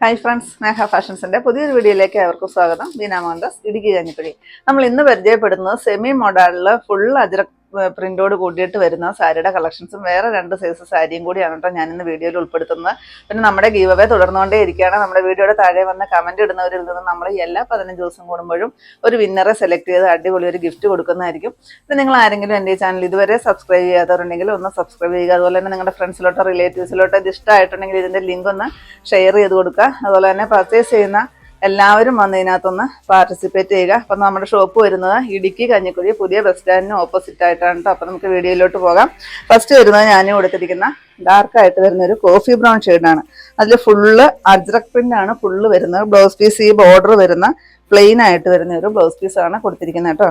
Hi friends സ്നേഹ ഫാഷൻസിന്റെ പുതിയൊരു വീഡിയോയിലേക്ക് അവർക്കും സ്വാഗതം. ബീന മോഹൻദാസ് ഇടുക്കി കഞ്ഞിപ്പടി നമ്മൾ ഇന്ന് പരിചയപ്പെടുന്നത് സെമി മോഡലിൽ ഫുൾ അജ്രക് പ്രിന്റോട് കൂടിയിട്ട് വരുന്ന സാരിയുടെ കളക്ഷൻസും വേറെ രണ്ട് സൈസ് സാരിയും കൂടിയാണ് കേട്ടോ ഞാനിന്ന് വീഡിയോയിൽ ഉൾപ്പെടുത്തുന്നത്. പിന്നെ നമ്മുടെ ഗീവ് അവേ തുടർന്നുകൊണ്ടേ ഇരിക്കുകയാണ്. നമ്മുടെ വീഡിയോയുടെ താഴെ വന്ന കമന്റ് ഇടുന്നവരിൽ നിന്ന് നമ്മൾ എല്ലാ പതിനഞ്ച് ദിവസം കൂടുമ്പോഴും ഒരു വിന്നറെ സെലക്ട് ചെയ്ത് അടിപൊളി ഒരു ഗിഫ്റ്റ് കൊടുക്കുന്നതായിരിക്കും. പിന്നെ നിങ്ങൾ ആരെങ്കിലും എന്റെ ചാനൽ ഇതുവരെ സബ്സ്ക്രൈബ് ചെയ്യാത്തവരുണ്ടെങ്കിൽ ഒന്ന് സബ്സ്ക്രൈബ് ചെയ്യുക. അതുപോലെ തന്നെ നിങ്ങളുടെ ഫ്രണ്ട്സിലോട്ടോ റിലേറ്റീവ്സിലോട്ടോ ഇത് ഇഷ്ടമായിട്ടുണ്ടെങ്കിൽ ഇതിന്റെ ലിങ്ക് ഒന്ന് ഷെയർ ചെയ്ത് കൊടുക്കുക. അതുപോലെ തന്നെ പർച്ചേസ് ചെയ്യുന്ന എല്ലാവരും വന്ന് ഇതിനകത്തൊന്ന് പാർട്ടിസിപ്പേറ്റ് ചെയ്യുക. അപ്പം നമ്മുടെ ഷോപ്പ് വരുന്നത് ഇടുക്കി കഞ്ഞിക്കുഴി പുതിയ ബസ് സ്റ്റാൻഡിന് ഓപ്പോസിറ്റ് ആയിട്ടാണ് കേട്ടോ അപ്പം നമുക്ക് വീഡിയോയിലോട്ട് പോകാം. ഫസ്റ്റ് വരുന്നത് ഞാൻ കൊടുത്തിരിക്കുന്ന ഡാർക്ക് ആയിട്ട് വരുന്ന ഒരു കോഫി ബ്രൗൺ ഷെയ്ഡാണ് അതിൽ ഫുള്ള് അജ്രക് പ്രിന്റ് ആണ് ഫുള്ള് വരുന്നത്. ബ്ലൗസ് പീസ് ഈ ബോർഡർ വരുന്ന പ്ലെയിൻ ആയിട്ട് വരുന്ന ഒരു ബ്ലൗസ് പീസ് ആണ് കൊടുത്തിരിക്കുന്നത് കേട്ടോ.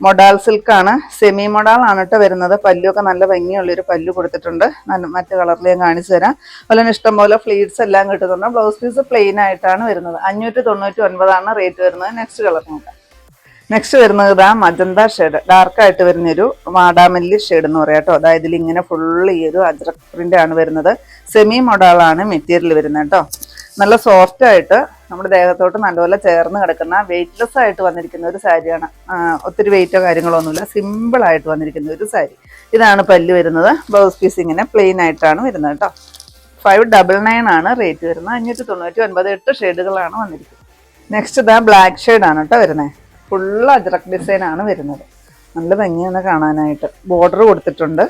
മൊഡാൽ സിൽക്ക് ആണ്. സെമി മൊഡാൾ ആണ് കേട്ടോ വരുന്നത്. പല്ലുമൊക്കെ നല്ല ഭംഗിയുള്ളൊരു പല്ലു കൊടുത്തിട്ടുണ്ട്. നല്ല മറ്റു കളറിൽ ഞാൻ കാണിച്ചു തരാം. അതുപോലെ തന്നെ ഇഷ്ടംപോലെ ഫ്ലീറ്റ്സ് എല്ലാം കിട്ടുന്നുണ്ട്. ബ്ലൗസ് പീസ് പ്ലെയിൻ ആയിട്ടാണ് വരുന്നത്. അഞ്ഞൂറ്റി തൊണ്ണൂറ്റി ഒൻപതാണ് റേറ്റ് വരുന്നത്. നെക്സ്റ്റ് കളർ നോക്കാം. നെക്സ്റ്റ് വരുന്നത് ഇതാ മജന്ത ഷെയ്ഡ് ഡാർക്കായിട്ട് വരുന്നൊരു വാടാമല്ലി ഷെയ്ഡ് എന്ന് പറയാം കേട്ടോ അതായത് ഇങ്ങനെ ഫുള്ള് ഈ ഒരു അജ്രക് ആണ് വരുന്നത്. സെമി മൊഡാളാണ് മെറ്റീരിയൽ വരുന്നത് കേട്ടോ നല്ല സോഫ്റ്റ് ആയിട്ട് നമ്മുടെ ദേഹത്തോട്ട് നല്ലപോലെ ചേർന്ന് കിടക്കുന്ന വെയിറ്റ്ലെസ് ആയിട്ട് വന്നിരിക്കുന്ന ഒരു സാരിയാണ്. ഒത്തിരി വെയിറ്റോ കാര്യങ്ങളോ ഒന്നുമില്ല സിമ്പിൾ ആയിട്ട് വന്നിരിക്കുന്ന ഒരു സാരി. ഇതാണ് പല്ല് വരുന്നത്. ബ്ലൗസ് പീസ് ഇങ്ങനെ പ്ലെയിൻ ആയിട്ടാണ് വരുന്നത് കേട്ടോ. ഫൈവ് ഡബിൾ നയൻ ആണ് റേറ്റ് വരുന്നത്. അഞ്ഞൂറ്റി തൊണ്ണൂറ്റി ഒൻപത് എട്ട് ഷെയ്ഡുകളാണ് വന്നിരിക്കുന്നത്. നെക്സ്റ്റ് ഇതാ ബ്ലാക്ക് ആണ് കേട്ടോ വരുന്നത് ഫുള്ള് അജ്രക് ഡിസൈൻ ആണ് വരുന്നത്. നല്ല ഭംഗിയാണ് കാണാനായിട്ട്. ബോർഡർ കൊടുത്തിട്ടുണ്ട്.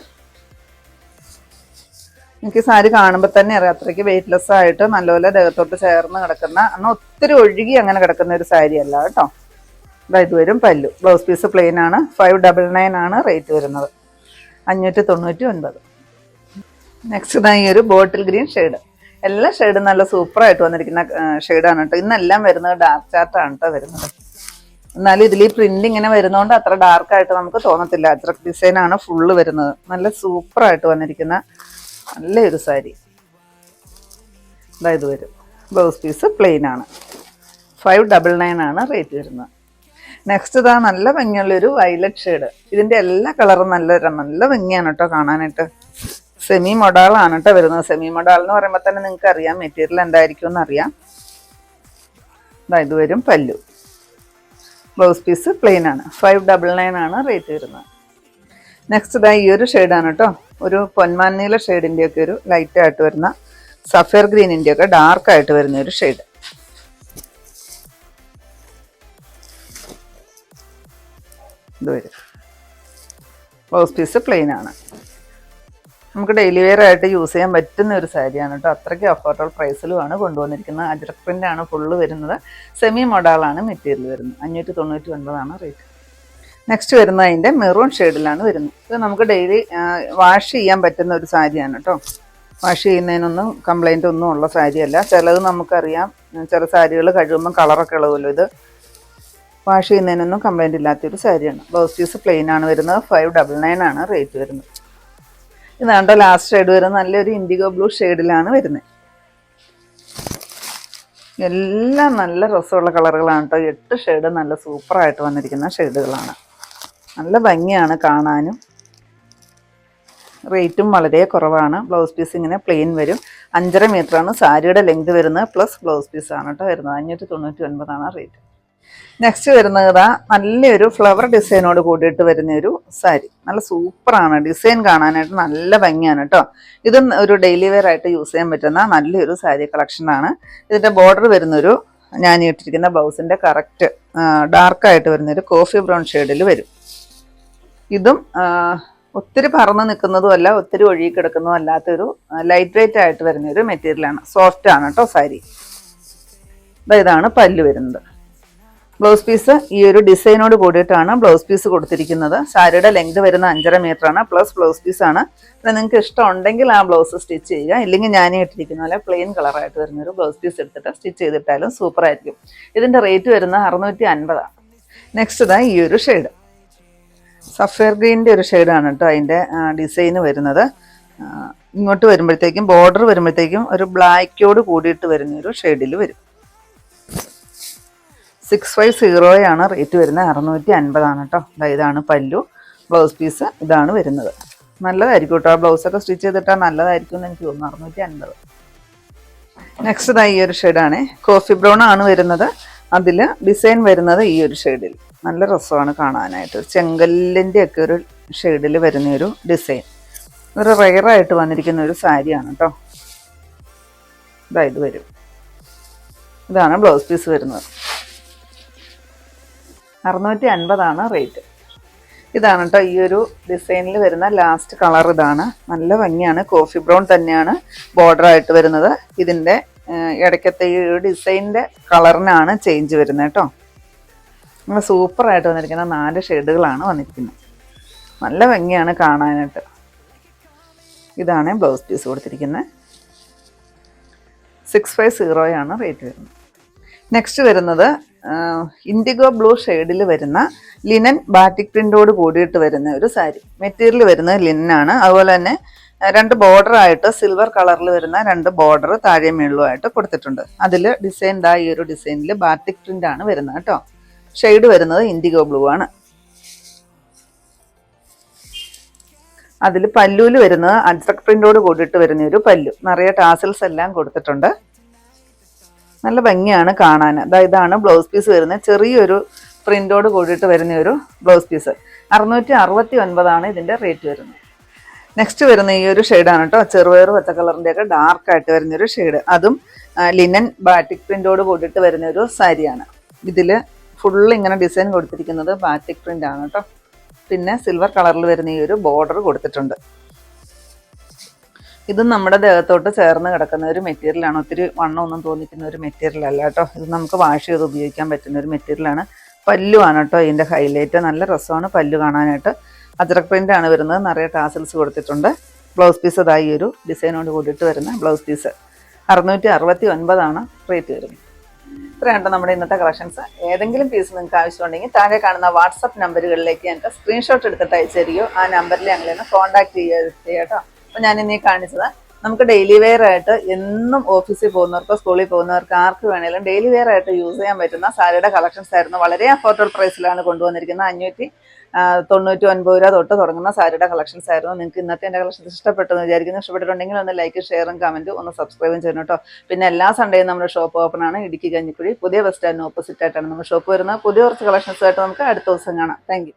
എനിക്ക് സാരി കാണുമ്പോൾ തന്നെ അറിയാം. അത്രയ്ക്ക് വെയിറ്റ്ലെസ് ആയിട്ട് നല്ലപോലെ ദേഹത്തോട്ട് ചേർന്ന് കിടക്കുന്ന എന്നാൽ ഒത്തിരി ഒഴുകി അങ്ങനെ കിടക്കുന്ന ഒരു സാരി അല്ല കേട്ടോ ഇതാ വരും പല്ലു. ബ്ലൗസ് പീസ് പ്ലെയിൻ ആണ്. ഫൈവ് ഡബിൾ നയൻ ആണ് റേറ്റ് വരുന്നത്. അഞ്ഞൂറ്റി തൊണ്ണൂറ്റി ഒൻപത് നെക്സ്റ്റ് ഇതാ ഈ ഒരു ബോട്ടിൽ ഗ്രീൻ ഷെയ്ഡ് എല്ലാ ഷെയ്ഡും നല്ല സൂപ്പറായിട്ട് വന്നിരിക്കുന്ന ഷെയ്ഡാണ് കേട്ടോ. ഇന്നെല്ലാം വരുന്നത് ഡാർക്ക് ചാർട്ടാണ് കേട്ടോ വരുന്നത്. എന്നാലും ഇതിൽ ഈ പ്രിന്റ് ഇങ്ങനെ വരുന്നതുകൊണ്ട് അത്ര ഡാർക്കായിട്ട് നമുക്ക് തോന്നത്തില്ല. അത്ര ഡിസൈനാണ് ഫുള്ള് വരുന്നത്. നല്ല സൂപ്പറായിട്ട് വന്നിരിക്കുന്ന നല്ലൊരു സാരി. ഇതായത് വരും. ബ്ലൗസ് പീസ് പ്ലെയിൻ ആണ്. ഫൈവ് ഡബിൾ നയൻ ആണ് റേറ്റ് വരുന്നത്. നെക്സ്റ്റ് ഇതാ നല്ല ഭംഗിയുള്ളൊരു വയലറ്റ് ഷെയ്ഡ് ഇതിന്റെ എല്ലാ കളറും നല്ല നല്ല ഭംഗിയാണ് കേട്ടോ കാണാനായിട്ട്. സെമി മൊഡാളാണ് കേട്ടോ വരുന്നത്. സെമി മൊഡാൾ എന്ന് പറയുമ്പോൾ തന്നെ നിങ്ങൾക്ക് അറിയാം. മെറ്റീരിയൽ എന്തായിരിക്കും എന്നറിയാം ഇതാ ഇത് വരും പല്ലു. ബ്ലൗസ് പീസ് പ്ലെയിൻ ആണ്. ഫൈവ് ഡബിൾ നയൻ ആണ് റേറ്റ് വരുന്നത്. നെക്സ്റ്റ് ഇതാ ഈ ഒരു ഷെയ്ഡാണ് കേട്ടോ ഒരു പൊന്മാനീല ഷെയ്ഡിന്റെ ഒക്കെ ഒരു ലൈറ്റ് ആയിട്ട് വരുന്ന സഫയർ ഗ്രീനിന്റെ ഒക്കെ ഡാർക്ക് ആയിട്ട് വരുന്ന ഒരു ഷെയ്ഡ് ബ്ലൗസ് പീസ് പ്ലെയിൻ ആണ്. നമുക്ക് ഡെയിലി വെയർ ആയിട്ട് യൂസ് ചെയ്യാൻ പറ്റുന്ന ഒരു സാരിയാണ് കേട്ടോ അത്രയ്ക്ക് അഫോർഡബിൾ പ്രൈസിലുമാണ് കൊണ്ടുവന്നിരിക്കുന്നത്. അജ്രക് പ്രിന്റ് ആണ് ഫുള്ള് വരുന്നത്. സെമി മോഡാളാണ് മെറ്റീരിയൽ വരുന്നത്. അഞ്ഞൂറ്റി തൊണ്ണൂറ്റി ഒൻപതാണ് റേറ്റ് നെക്സ്റ്റ് വരുന്നത് അതിന്റെ മെറൂൺ ഷെയ്ഡിലാണ് വരുന്നത്. ഇത് നമുക്ക് ഡെയിലി വാഷ് ചെയ്യാൻ പറ്റുന്ന ഒരു സാരിയാണ് കേട്ടോ വാഷ് ചെയ്യുന്നതിനൊന്നും കംപ്ലൈന്റ് ഒന്നും ഉള്ള സാരിയല്ല. ചിലത് നമുക്കറിയാം. ചില സാരികൾ കഴിയുമ്പം കളറൊക്കെ ഇളവുമല്ലോ ഇത്. വാഷ് ചെയ്യുന്നതിനൊന്നും കംപ്ലൈന്റ് ഇല്ലാത്തൊരു സാരിയാണ്. ബ്ലൗസ് പീസ് പ്ലെയിൻ ആണ് വരുന്നത്. ഫൈവ് ഡബിൾ നയൻ ആണ് റേറ്റ് വരുന്നത്. ഇതാണ്ടോ ലാസ്റ്റ് ഷെയ്ഡ് വരുന്നത് നല്ലൊരു ഇൻഡിഗോ ബ്ലൂ ഷെയ്ഡിലാണ് വരുന്നത്. എല്ലാം നല്ല രസമുള്ള കളറുകളാണ് കേട്ടോ എട്ട് ഷെയ്ഡ് നല്ല സൂപ്പറായിട്ട് വന്നിരിക്കുന്ന ഷെയ്ഡുകളാണ് നല്ല ഭംഗിയാണ് കാണാനും. റേറ്റും വളരെ കുറവാണ്. ബ്ലൗസ് പീസ് ഇങ്ങനെ പ്ലെയിൻ വരും. അഞ്ചര മീറ്ററാണ് സാരിയുടെ ലെങ്ത് വരുന്നത്. പ്ലസ് ബ്ലൗസ് പീസ് ആണ് കേട്ടോ വരുന്നത്. അഞ്ഞൂറ്റി തൊണ്ണൂറ്റി ഒൻപതാണ് റേറ്റ്. നെക്സ്റ്റ് വരുന്നത് നല്ലൊരു ഫ്ലവർ ഡിസൈനോട് കൂടിയിട്ട് വരുന്ന ഒരു സാരി. നല്ല സൂപ്പറാണ്. ഡിസൈൻ കാണാനായിട്ട് നല്ല ഭംഗിയാണ് കേട്ടോ. ഇതും ഒരു ഡെയിലി വെയർ ആയിട്ട് യൂസ് ചെയ്യാൻ പറ്റുന്ന നല്ലൊരു സാരി കളക്ഷനാണ് ഇതിന്റെ ബോർഡർ വരുന്നൊരു ഞാൻ ഇട്ടിരിക്കുന്ന ബ്ലൗസിന്റെ കറക്റ്റ് ഡാർക്കായിട്ട് വരുന്നൊരു കോഫി ബ്രൗൺ ഷെയ്ഡിൽ വരും. ഇതും ഒത്തിരി പറന്ന് നിൽക്കുന്നതും അല്ല ഒത്തിരി ഒഴുകി കിടക്കുന്നതും അല്ലാത്തൊരു ലൈറ്റ് വെയിറ്റ് ആയിട്ട് വരുന്ന ഒരു മെറ്റീരിയലാണ് സോഫ്റ്റ് ആണ് കേട്ടോ സാരി. ഇതാണ് പല്ല് വരുന്നത്. ബ്ലൗസ് പീസ് ഈ ഒരു ഡിസൈനോട് കൂടിയിട്ടാണ് ബ്ലൗസ് പീസ് കൊടുത്തിരിക്കുന്നത്. സാരിയുടെ ലെങ്ത് വരുന്ന അഞ്ചര മീറ്റർ ആണ് പ്ലസ് ബ്ലൗസ് പീസ് ആണ്. പിന്നെ നിങ്ങൾക്ക് ഇഷ്ടമുണ്ടെങ്കിൽ ആ ബ്ലൗസ് സ്റ്റിച്ച് ചെയ്യുക. ഇല്ലെങ്കിൽ ഞാൻ ഇട്ടിരിക്കുന്ന പോലെ പ്ലെയിൻ കളറായിട്ട് വരുന്ന ഒരു ബ്ലൗസ് പീസ് എടുത്തിട്ട് സ്റ്റിച്ച് ചെയ്തിട്ടാലും സൂപ്പർ ആയിരിക്കും. ഇതിന്റെ റേറ്റ് വരുന്നത് അറുന്നൂറ്റി അൻപതാണ്. നെക്സ്റ്റ് ഇതാ ഈ ഒരു ഷെയ്ഡ് സഫയർ ഗ്രീനിന്റെ ഒരു ഷെയ്ഡാണ് കേട്ടോ അതിന്റെ ഡിസൈന് വരുന്നത്. ഇങ്ങോട്ട് വരുമ്പോഴത്തേക്കും ബോർഡർ വരുമ്പോഴത്തേക്കും ഒരു ബ്ലാക്കോട് കൂടിയിട്ട് വരുന്ന ഒരു ഷെയ്ഡിൽ വരും സിക്സ് ഫൈവ് സീറോയാണ് റേറ്റ് വരുന്നത്. അറുന്നൂറ്റി അൻപതാണ് കേട്ടോ ഇതാണ് പല്ലു. ബ്ലൗസ് പീസ് ഇതാണ് വരുന്നത്. നല്ലതായിരിക്കും കേട്ടോ. ബ്ലൗസൊക്കെ സ്റ്റിച്ച് ചെയ്തിട്ടാൽ നല്ലതായിരിക്കും എന്ന് എനിക്ക് തോന്നുന്നു. അറുന്നൂറ്റി അൻപത് നെക്സ്റ്റ് ഇതാ ഈ ഒരു ഷെയ്ഡാണ്. കോഫി ബ്രൗൺ ആണ് വരുന്നത്. അതിൽ ഡിസൈൻ വരുന്നത് ഈ ഒരു ഷെയ്ഡിൽ നല്ല രസമാണ് കാണാനായിട്ട്. ചെങ്കല്ലിന്റെ ഒക്കെ ഒരു ഷെയ്ഡിൽ വരുന്ന ഒരു ഡിസൈൻ ഒരു റെയറായിട്ട് വന്നിരിക്കുന്ന ഒരു സാരിയാണ് കേട്ടോ ഇതാ ഇത് വരും. ഇതാണ് ബ്ലൗസ് പീസ് വരുന്നത്. അറുന്നൂറ്റി അൻപതാണ് റേറ്റ് ഇതാണ് കേട്ടോ ഈ ഒരു ഡിസൈനിൽ വരുന്ന ലാസ്റ്റ് കളർ ഇതാണ്. നല്ല ഭംഗിയാണ്. കോഫി ബ്രൗൺ തന്നെയാണ് ബോർഡർ ആയിട്ട് വരുന്നത്. ഇതിന്റെ ഇടയ്ക്കത്തെ ഈ ഡിസൈനിന്റെ കളറിനാണ് ചേഞ്ച് വരുന്നത് കേട്ടോ നല്ല സൂപ്പറായിട്ട് വന്നിരിക്കുന്ന നാല് ഷെയ്ഡുകളാണ് വന്നിരിക്കുന്നത്. നല്ല ഭംഗിയാണ് കാണാനായിട്ട്. ഇതാണ് ബ്ലൗസ് പീസ് കൊടുത്തിരിക്കുന്നത്. സിക്സ് ഫൈവ് സീറോയാണ് റേറ്റ് വരുന്നത്. നെക്സ്റ്റ് വരുന്നത് ഇൻഡിഗോ ബ്ലൂ ഷെയ്ഡിൽ വരുന്ന ലിനൻ ബാറ്റിക് പ്രിന്റോട് കൂടിയിട്ട് വരുന്ന ഒരു സാരി. മെറ്റീരിയൽ വരുന്നത് ലിനനാണ് അതുപോലെ തന്നെ രണ്ട് ബോർഡർ ആയിട്ട് സിൽവർ കളറിൽ വരുന്ന രണ്ട് ബോർഡർ താഴെ മേളുമായിട്ട് കൊടുത്തിട്ടുണ്ട്. അതിൽ ഡിസൈൻ ദാ ഈ ഒരു ഡിസൈനിൽ ബാറ്റിക് പ്രിന്റാണ് വരുന്നത് കേട്ടോ. ഷെയ്ഡ് വരുന്നത് ഇൻഡിഗോ ബ്ലൂ ആണ്. അതിൽ പല്ലുവിൽ വരുന്നത് അജ്രക് പ്രിന്റോട് കൂടിയിട്ട് വരുന്ന ഒരു പല്ലു. നിറയെ ടാസൽസ് എല്ലാം കൊടുത്തിട്ടുണ്ട്. നല്ല ഭംഗിയാണ് കാണാൻ. അതായത് ഇതാണ് ബ്ലൗസ് പീസ് വരുന്നത്. ചെറിയൊരു പ്രിന്റോട് കൂടിയിട്ട് വരുന്ന ഒരു ബ്ലൗസ് പീസ്. അറുന്നൂറ്റി അറുപത്തി ഒൻപതാണ് ഇതിന്റെ റേറ്റ് വരുന്നത്. നെക്സ്റ്റ് വരുന്ന ഈ ഒരു ഷെയ്ഡാണ് കേട്ടോ. ചെറുപയർ പച്ച കളറിന്റെയൊക്കെ ഡാർക്കായിട്ട് വരുന്നൊരു ഷെയ്ഡ് അതും ലിനൻ ബാറ്റിക് പ്രിന്റോട് കൂടിയിട്ട് വരുന്ന ഒരു സാരിയാണ്. ഇതിൽ ഫുൾ ഇങ്ങനെ ഡിസൈൻ കൊടുത്തിരിക്കുന്നത് ബാറ്റിക് പ്രിന്റ് ആണ് കേട്ടോ പിന്നെ സിൽവർ കളറിൽ വരുന്ന ഈ ഒരു ബോർഡർ കൊടുത്തിട്ടുണ്ട്. ഇത് നമ്മുടെ ദേഹത്തോട്ട് ചേർന്ന് കിടക്കുന്ന ഒരു മെറ്റീരിയലാണ് ഒത്തിരി വണ്ണമൊന്നും തോന്നിക്കുന്ന ഒരു മെറ്റീരിയൽ അല്ല കേട്ടോ ഇത് നമുക്ക് വാഷ് ചെയ്ത് ഉപയോഗിക്കാൻ പറ്റുന്ന ഒരു മെറ്റീരിയലാണ് പല്ലുവാണ് കേട്ടോ ഇതിന്റെ ഹൈലൈറ്റ് നല്ല രസമാണ് പല്ലു കാണാനായിട്ട്. അജ്രക് പ്രിന്റ് ആണ് വരുന്നത്. നിറയെ ടാസൽസ് കൊടുത്തിട്ടുണ്ട്. ബ്ലൗസ് പീസ് അതായി ഒരു ഡിസൈനോട് കൂടിയിട്ട് വരുന്ന ബ്ലൗസ് പീസ് അറുന്നൂറ്റി അറുപത്തി ഒൻപതാണ് റേറ്റ് വരുന്നത്. ഇത്രയാണ് നമ്മുടെ ഇന്നത്തെ കളക്ഷൻസ്. ഏതെങ്കിലും പീസ് നിങ്ങൾക്ക് ആവശ്യമുണ്ടെങ്കിൽ താഴെ കാണുന്ന വാട്സപ്പ് നമ്പറുകളിലേക്ക് ഞങ്ങൾക്ക് സ്ക്രീൻഷോട്ട് എടുത്തിട്ട് അയച്ചു തരികയോ ആ നമ്പറിൽ ഞങ്ങളെ ഒന്ന് കോൺടാക്ട് ചെയ്യുക കേട്ടോ അപ്പോൾ ഞാൻ ഇനി കാണിച്ചത് നമുക്ക് ഡെയിലി വെയർ ആയിട്ട് എന്നും ഓഫീസിൽ പോകുന്നവർക്കോ സ്കൂളിൽ പോകുന്നവർക്ക് ആർക്ക് വേണേലും ഡെയിലി വെയർ ആയിട്ട് യൂസ് ചെയ്യാൻ പറ്റുന്ന സാരിയുടെ കളക്ഷൻസ് ആയിരുന്നു. വളരെ അഫോർഡബിൾ പ്രൈസിലാണ് കൊണ്ടുവന്നിരിക്കുന്നത്. അഞ്ഞൂറ്റി തൊണ്ണൂറ്റി ഒൻപത് രൂപ തൊട്ട് തുടങ്ങുന്ന സാരിയുടെ കളക്ഷൻസ് ആയിരുന്നു. നിങ്ങൾക്ക് ഇന്നത്തെ എന്റെ കളക്ഷൻസ് ഇഷ്ടപ്പെട്ടെന്ന് വിചാരിക്കുന്നു. ഇഷ്ടപ്പെട്ടിട്ടുണ്ടെങ്കിൽ ഒന്ന് ലൈക്ക് ഷെയറും കമന്റും ഒന്ന് സബ്സ്ക്രൈബും ചെയ്യണം കേട്ടോ. പിന്നെ എല്ലാ സൺഡേയും നമ്മുടെ ഷോപ്പ് ഓപ്പൺ ആണ്. ഇടുക്കി കഞ്ഞിക്കുഴി പുതിയ ബസ് സ്റ്റാൻഡിന് ഓപ്പോസിറ്റ് ആയിട്ടാണ് നമ്മുടെ ഷോപ്പ് വരുന്നത്. പുതിയ കുറച്ച് കളക്ഷൻസ് ആയിട്ട് നമുക്ക് അടുത്ത ദിവസം കാണാം. താങ്ക്